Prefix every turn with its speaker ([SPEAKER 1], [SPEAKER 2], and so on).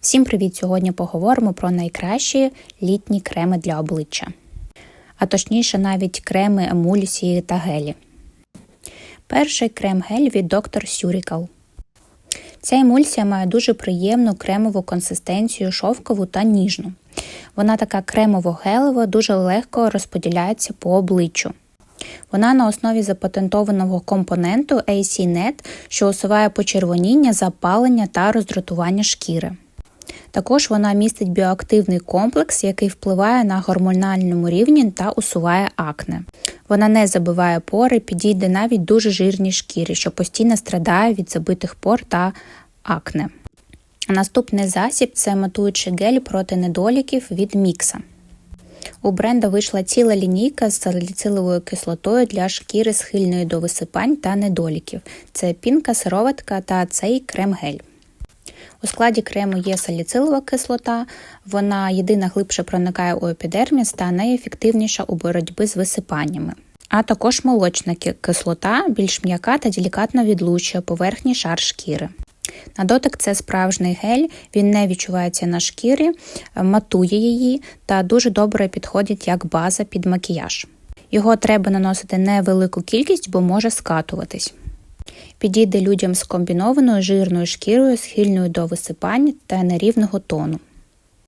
[SPEAKER 1] Всім привіт! Сьогодні поговоримо про найкращі літні креми для обличчя, а точніше, навіть креми, емульсії та гелі. Перший крем-гель від Dr. Surical. Ця емульсія має дуже приємну кремову консистенцію, шовкову та ніжну. Вона така кремово-гелева, дуже легко розподіляється по обличчю. Вона на основі запатентованого компоненту AC-NET, що усуває почервоніння, запалення та роздратування шкіри. Також вона містить біоактивний комплекс, який впливає на гормональному рівні та усуває акне. Вона не забиває пори, підійде навіть дуже жирній шкірі, що постійно страдає від забитих пор та акне. Наступний засіб це матуючий гель проти недоліків від мікса. У бренда вийшла ціла лінійка з саліциловою кислотою для шкіри схильної до висипань та недоліків. Це пінка, сироватка та цей крем-гель. У складі крему є саліцилова кислота, вона єдина глибше проникає у епідерміс та найефективніша у боротьбі з висипаннями. А також молочна кислота, більш м'яка та делікатно відлучує поверхній шар шкіри. На дотик це справжній гель, він не відчувається на шкірі, матує її та дуже добре підходить як база під макіяж. Його треба наносити невелику кількість, бо може скатуватись. Підійде людям з комбінованою жирною шкірою, схильною до висипань та нерівного тону.